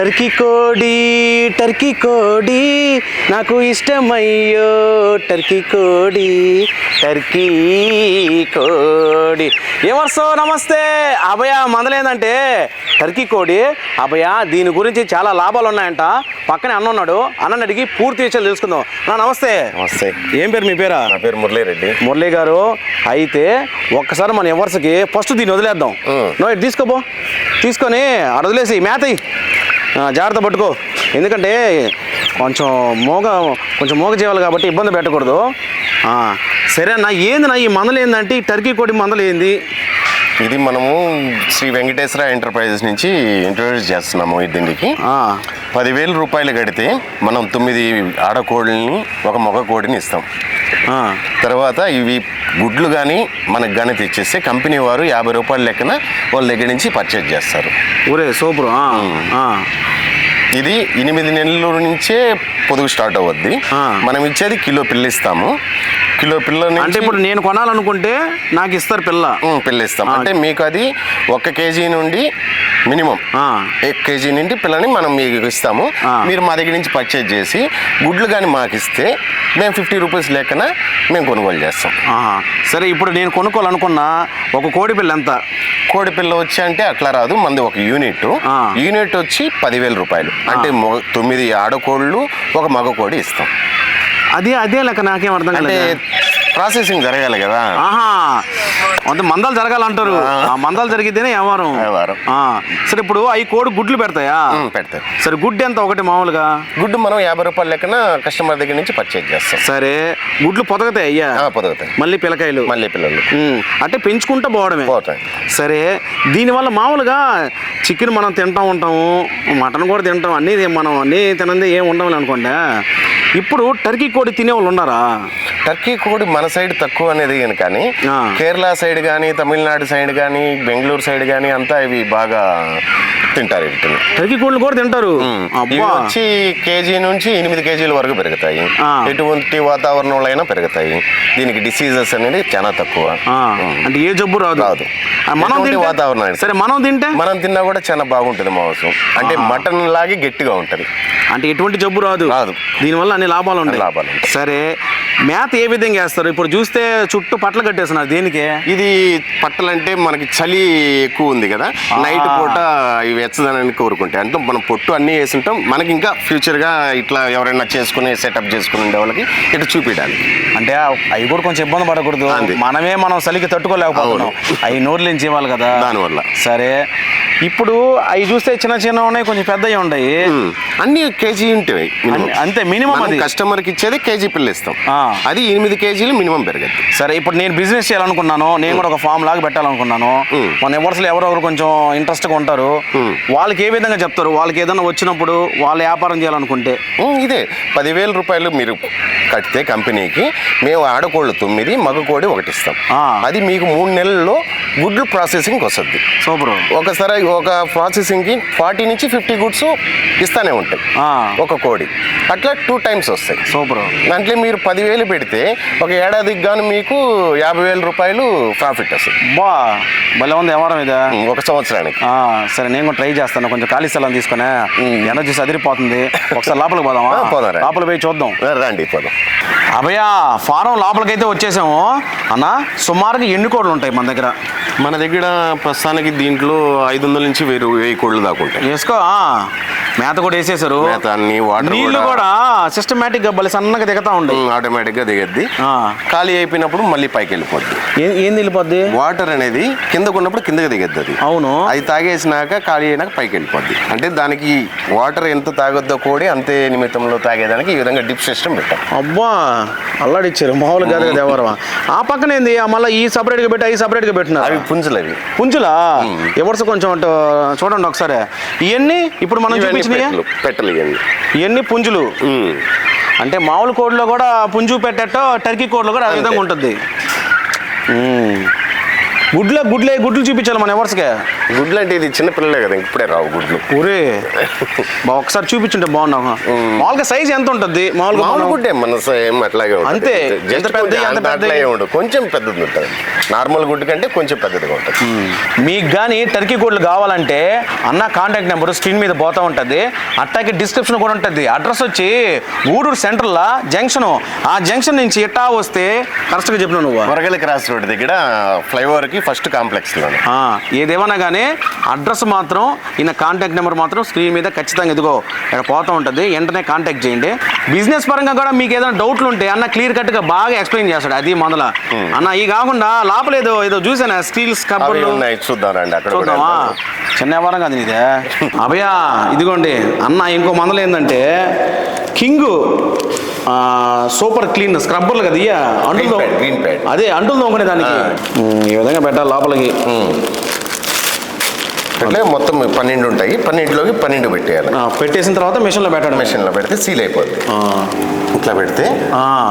Turkey కోడి Turkey కోడి నాకు ఇష్టమయ్యో టర్కీ కోడి టర్కీ కోడి. ఏమర్సో నమస్తే అభయ మందలేందంటే టర్కీ కోడి. అభయ దీని గురించి చాలా లాభాలు ఉన్నాయంట. పక్కనే అన్న ఉన్నాడు. అన్నని అడిగి పూర్తి విషయాలు తెలుసుకుందాం. నా నమస్తే. నమస్తే. ఏం పేరు మీ పేరా? నా పేరు మురళీరెడ్డి. మురళీ గారు. అయితే ఒక్కసారి మన ఎవర్స్కి ఫస్ట్ దీన్ని వదిలేద్దాం. నో ఇటు తీసుకోపో. తీసుకొని వదిలేసి మేత జాగ్రత్త పట్టుకో. ఎందుకంటే కొంచెం మోగ కొంచెం మోగ చేయాలి కాబట్టి ఇబ్బంది పెట్టకూడదు. సరే అన్న ఏంది నా ఈ మందలు ఏందంటే ఈ టర్కీ కోడి మందలు ఏంది? ఇది మనము శ్రీ వెంకటేశ్వర ఎంటర్ప్రైజెస్ నుంచి ఇంట్రొడ్యూస్ చేస్తున్నాము ఈ దీనికి పదివేల రూపాయలు కడితే మనం తొమ్మిది ఆడకోళ్ళని ఒక మగ కోడిని ఇస్తాం. తర్వాత ఇవి గుడ్లు కానీ మనకు కానీ తెచ్చేస్తే కంపెనీ వారు యాభై రూపాయల లెక్కన వాళ్ళ దగ్గర నుంచి పర్చేజ్ చేస్తారు. ఊరే సూపర్. ఇది ఎనిమిది నెలల నుంచే పొదుగు స్టార్ట్ అవుద్ది ఆ. మనం ఇచ్చేది కిలో పిల్ల ఇస్తాము. కిలో పిల్ల నుంచి అంటే ఇప్పుడు నేను కొనాలనుకుంటే నాకు ఇస్తారు పిల్ల. పిల్ల ఇస్తాం. అంటే మీకు అది ఒక కేజీ నుండి మినిమం ఒక కేజీ నుండి పిల్లని మనం మీకు ఇస్తాము. మీరు మా దగ్గర నుంచి పర్చేజ్ చేసి గుడ్లు కానీ మాకు ఇస్తే మేము ఫిఫ్టీ రూపీస్ లెక్కన మేము కొనుగోలు చేస్తాం. సరే ఇప్పుడు నేను కొనుక్కోవాలనుకున్నా ఒక కోడి పిల్ల ఎంత? కోడి పిల్ల వచ్చి అంటే అట్లా రాదు. మంది ఒక యూనిట్. యూనిట్ వచ్చి పదివేల రూపాయలు. అంటే తొమ్మిది ఆడకోళ్ళు ఒక మగ కోడి ఇస్తాం. అదే అదే లెక్క నాకేం అర్థం కాలేదు? ప్రాసెసింగ్ జరగాలి కదా. ఆహా. అంటే మందాలు జరగాలంటారు. ఆ. మందాలు జరిగితేనే వ్యవహారం వ్యవహారం. ఆ. సరే ఇప్పుడు అవి కోడి గుడ్లు పెడతాయా? ఉమ్, పెడతారు. సరే గుడ్డు ఎంత? ఒకటి మామూలుగా? గుడ్డు మనం యాభై రూపాయల లెక్కన కస్టమర్ దగ్గర నుంచి పర్చేజ్ చేస్తాం. సరే గుడ్లు పొదగతాయి అయ్యా? ఆ, పొదుగుతాయి. మళ్ళీ పిల్లకాయలు మళ్ళీ పిల్లలు. ఉమ్, అంటే పెంచుకుంటూ పోవడమే. పోతాయి. సరే దీనివల్ల మామూలుగా చికెన్ మనం తింటా ఉంటాము మటన్ కూడా తింటాం అన్నీ తి- మనం అన్నీ తినంది ఏం ఉండవు అనుకోండి. ఇప్పుడు టర్కీ కోడి తినే వాళ్ళు ఉన్నారా? టర్కీ కోడి మన సైడ్ తక్కువ అనేది కానీ. కేరళ సైడ్ కానీ తమిళనాడు సైడ్ కానీ బెంగళూరు సైడ్ కానీ అంతా ఇవి బాగా తింటారు వీటిని. టర్కీ కోళ్ళు కూడా తింటారు? ఇవి వచ్చి కేజీ నుంచి ఎనిమిది కేజీల వరకు పెరుగుతాయి. ఎటువంటి వాతావరణంలో అయినా పెరుగుతాయి. దీనికి డిసీజెస్ అనేది చాలా తక్కువ. అంటే ఏ జబ్బు రాదు. రాదు. మనం వాతావరణం సరే మనం తింటే? మనం తిన్నా కూడా చాలా బాగుంటుంది మాంసం. అంటే మటన్ లాగే గట్టిగా ఉంటుంది. అంటే ఎటువంటి జబ్బు రాదు. రాదు. దీనివల్ల అన్ని లాభాలు ఉంటాయి. లాభాలు. సరే మేత ఏ విధంగా వేస్తారు? ఇప్పుడు చూస్తే చుట్టూ పట్ల కట్టేస్తున్నారు. దేనికి? ఇది పట్టలంటే మనకి చలి ఎక్కువ ఉంది కదా. నైట్ పూట ఇవి వెచ్చదనాన్ని కోరుకుంటాయి. అంటే మనం పొట్టు అన్నీ వేసి ఉంటాం మనకి ఇంకా ఫ్యూచర్గా ఇట్లా ఎవరైనా చేసుకుని సెటప్ చేసుకుని ఉండే వాళ్ళకి ఇట్లా చూపించడానికి అంటే అవి కూడా కొంచెం ఇబ్బంది పడకూడదు. మనమే మనం చలికి తట్టుకోలేకపోతున్నాం. అవి నోరు నుంచి ఇవ్వాలి కదా. దానివల్ల. సరే. ఇప్పుడు అవి చూస్తే చిన్న చిన్న ఉన్నాయి కొంచెం పెద్దవి ఉన్నాయి. అన్ని కేజీ ఉంటాయి అంతే, అది. కస్టమర్కి ఇచ్చేది కేజీ పిల్ల ఇస్తాం. ఆ. అది ఎనిమిది కేజీలు మినిమం పెరగద్దు సరే ఇప్పుడు నేను బిజినెస్ చేయాలనుకున్నాను నేను కూడా ఒక ఫామ్ లాగా పెట్టాలనుకున్నాను. మన ఎవరిలో ఎవరెవరు కొంచెం ఇంట్రెస్ట్గా ఉంటారు. మ్. వాళ్ళకి ఏ విధంగా చెప్తారు? వాళ్ళకి ఏదైనా వచ్చినప్పుడు వాళ్ళు వ్యాపారం చేయాలనుకుంటే. ఇదే. పదివేల రూపాయలు మీరు కడితే కంపెనీకి మేము ఆడకోళ్ళు తొమ్మిది మగకోడి ఒకటి ఇస్తాం. అది మీకు మూడు నెలల్లో గుడ్లు ప్రాసెసింగ్ వస్తుంది. సూపర్. ఒకసారి ఒక ప్రాసెసింగ్కి ఫార్టీ నుంచి ఫిఫ్టీ గుడ్స్ ఇస్తానే ఉంటాయి. ఒక కోడి. అట్లా టూ టైమ్స్ వస్తాయి. సూపర్. దాంట్లో మీరు పదివేలు పెడితే ఒక ఏడాదికి గాను మీకు యాభై వేల రూపాయలు ప్రాఫిట్ వస్తుంది. బా భలే ఉంది వ్యవహారం ఇదా. ఒక సంవత్సరానికి. ఆ, సరే నేను కూడా ట్రై చేస్తాను. కొంచెం ఖాళీ స్థలం తీసుకునే. ఎనర్జీ అదిరిపోతుంది. ఒకసారి లోపలికి పోదామా? ఆ, పోదాం రండి. లోపలికి పోయి చూద్దాం. రండి పోదాం. అభయ ఫారం లోపలికైతే వచ్చేసాము. అన్న సుమారుగా ఎన్ని కోళ్ళు ఉంటాయి మన దగ్గర? మన దగ్గర ప్రస్తుతానికి దీంట్లో ఐదు వందల నుంచి వెయ్యి వెయ్యి కోళ్ళు దాకా ఉంటాయి. వేసుకో ఆ. మేత కూడా వేసేసారు మేత అన్ని వాటర్ నీళ్ళు కూడా. సిస్టమేటిక్గా భలే సన్నగా దిగుతా ఉండే. ఆటోమేటిక్ గా దిగద్ది. ఖాళీ అయిపోయినప్పుడు మళ్ళీ పైకి వెళ్ళిపోద్ది. ఏం వెళ్ళిపోద్ది? వాటర్ అనేది కిందకు ఉన్నప్పుడు కిందకి దిగద్ది అది. అవును. అది తాగేసినాక ఖాళీ అయినాక పైకి వెళ్ళిపోద్ది. అంటే దానికి వాటర్ ఎంత తాగొద్దో కోడి అంతే నిమిత్తంలో తాగేదానికి ఈ విధంగా డిప్ సిస్టమ్ పెట్టాం. అబ్బా అల్లాడిచ్చారు. మామూలు కాదు కదా ఎవరమా ఆ పక్కన ఏంది? ఆ మళ్ళీ ఈ సపరేట్గా పెట్టి అవి సపరేట్గా పెట్టినారు. అవి పుంజులు అవి. పుంజులా? ఎవరిసో కొంచెం అటు చూడండి ఒకసారి. ఇవన్నీ ఇప్పుడు మనం చూపించినవి పెట్టలు ఇవన్నీ ఇవన్నీ పుంజులు. అంటే మామూలు కోడిలో కూడా పుంజు పెట్టేటో టర్కీ కోడిలో కూడా ఆ విధంగా ఉంటుంది. గుడ్ల గుడ్లే గుడ్లు చూపించాలి మన ఎవరికే గుడ్లు అంటే ఇది చిన్న పిల్లలే కదా ఇప్పుడే రావు గుడ్లు. ఊరే బా ఒకసారి చూపించుంటే బాగున్నావు మామూలుగా సైజ్ ఎంత ఉంటుంది? మామూలుగా మామూలు గుడ్డే మన సేమ్ అట్లాగే ఉంటుంది. అంతే. ఎంత? అట్లాగే ఉండదు కొంచెం పెద్దది ఉంటుంది. నార్మల్ గుడ్డు కంటే కొంచెం పెద్దదిగా ఉంటుంది. మీకు కానీ టర్కీ కోడ్లు కావాలంటే అన్న కాంటాక్ట్ నెంబర్ స్క్రీన్ మీద పోతా ఉంటుంది. అట్టాకి డిస్క్రిప్షన్ కూడా ఉంటుంది. అడ్రస్ వచ్చి గూడూరు సెంటర్లో జంక్షన్ ఆ జంక్షన్ నుంచి ఇట్టా వస్తే కరెక్ట్గా చెప్పినావు నువ్వు. వరగల క్రాస్ రోడ్ దగ్గర ఫ్లైఓవర్కి ఫస్ట్ కాంప్లెక్స్లో ఆ, ఏదేమన్నా కానీ అడ్రస్ మాత్రం ఈయన కాంటాక్ట్ నెంబర్ మాత్రం స్క్రీన్ మీద ఖచ్చితంగా ఇదిగో ఇక్కడ పోతూ ఉంటుంది. వెంటనే కాంటాక్ట్ చేయండి. బిజినెస్ పరంగా కూడా మీకు ఏదైనా డౌట్లు ఉంటే అన్న క్లియర్ కట్గా బాగా ఎక్స్ప్లెయిన్ చేస్తాడు. అది మొదల. అన్న ఈ కాకుండా లోపల ఏదో చూసాను? స్టీల్స్ అవి కబర్లు? ఉన్నాయి చూద్దాం రండి అక్కడ కూడా చూద్దామా. చిన్న వ్యాపారం కాదు ఇదే అభయ ఇదిగోండి. అన్న ఇంకో మందలు ఏంటంటే కింగ్ సూపర్ క్లీన్ స్క్రబ్బర్లు కదా ఇయ్య? అంటులు. అదే అంటులు తోముకునే దానికి. ఈ విధంగా పెట్టాలి లోపలికి. అట్లే మొత్తం పన్నెండు ఉంటాయి. పన్నెండులోకి పన్నెండు పెట్టేయాలి. పెట్టేసిన తర్వాత మిషన్లో పెట్టడం. మెషిన్లో పెడితే సీల్ అయిపోద్ది. ఇట్లా పెడితే.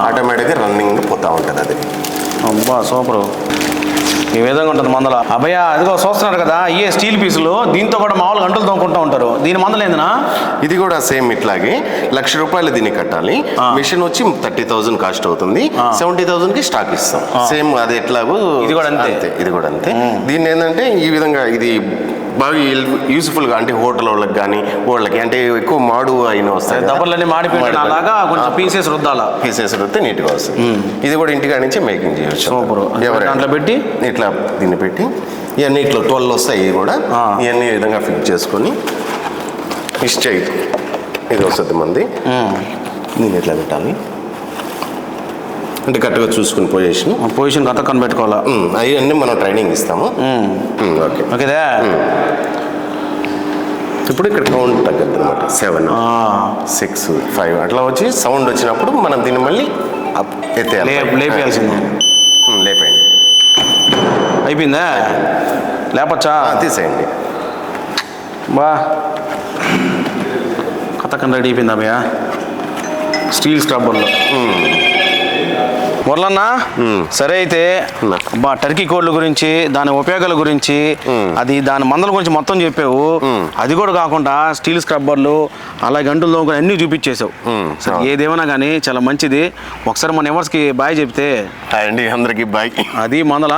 ఆటోమేటిక్గా రన్నింగ్ పోతా ఉంటుంది అది. అబ్బా సూపర్ ఈ విధంగా ఉంటుంది మందల. అభయ ఇదిగో చూస్తున్నారు కదా ఇయే స్టీల్ పీసులు దీంతో కూడా మామూలుగా అంటులు తోముకుంటూ ఉంటారు. దీని మందలు ఏందినా? ఇది కూడా సేమ్ ఇట్లాగే. లక్ష రూపాయలు దీన్ని కట్టాలి. మిషన్ వచ్చి థర్టీ థౌసండ్ కాస్ట్ అవుతుంది. సెవెంటీ థౌసండ్కి స్టాక్ ఇస్తాం. సేమ్ అది ఎట్లాగో ఇది కూడా అంతే. ఇది కూడా అంతే. దీన్ని ఏంటంటే ఈ విధంగా ఇది బాగా యూస్ఫుల్గా అంటే హోటల్ వాళ్ళకి కానీ వాళ్ళకి అంటే ఎక్కువ మాడు అయిన వస్తాయి. దబ్బర్లన్నీ మాడిపోయిన మాడిపోయి. అలాగా కొంచెం. పీసెస్ రుద్దాల పీసెస్ వస్తే నీట్గా వస్తుంది ఇది కూడా ఇంటికాడ నుంచి మేకింగ్ చేయొచ్చు సూపర్ ఎవరైనా. దాంట్లో పెట్టి ఇట్లా దీన్ని పెట్టి ఇవన్నీ ఇట్లా ట్వెల్వ్ వస్తాయి ఇవి కూడా. ఇవన్నీ ఈ విధంగా ఫిట్ చేసుకొని మిస్ చేయి ఇది వస్తుంది మంది. దీన్ని ఎట్లా పెట్టాలి అంటే కరెక్ట్గా చూసుకుని పొజిషన్. Position correct కనిపెట్టుకోవాలా? అవన్నీ మనం ట్రైనింగ్ ఇస్తాము. ఓకే. ఓకేదా ఇప్పుడు ఇక్కడ కౌంట్ తగ్గద్దు అనమాట సెవెన్. సిక్స్ ఫైవ్ అట్లా వచ్చి సౌండ్ వచ్చినప్పుడు మనం దీన్ని మళ్ళీ ఎత్తేయాలి లేపేయాల్సిందే. లేపేయండి. అయిపోయిందా? లేపచ్చా? తీసేయండి. బా. కథకం రెడీ అయిపోయిందా భయ్యా? స్టీల్ స్క్రబ్బర్లు. మురళన్న సరే అయితే. బా టర్కీ కోళ్ళ గురించి దాని ఉపయోగాల గురించి అది దాని మందల గురించి మొత్తం చెప్పావు. అది కూడా కాకుండా స్టీల్ స్క్రబ్బర్లు అలాగే గంటలు దోముకొని అన్నీ చూపించేసావు ఏదేమైనా కానీ చాలా మంచిది. ఒకసారి మన ఎవర్స్కి బాయ్ చెప్తే. అండి అందరికీ బాయ్. అది మందల.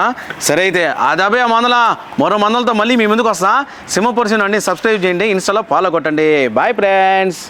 సరే అయితే అదాబే ఆ మందల. మరో మందలతో మళ్ళీ మీ ముందుకు వస్తా. సింహపురుషుని అన్ని సబ్స్క్రైబ్ చేయండి ఇన్స్టాలో ఫాలో కొట్టండి. Bye friends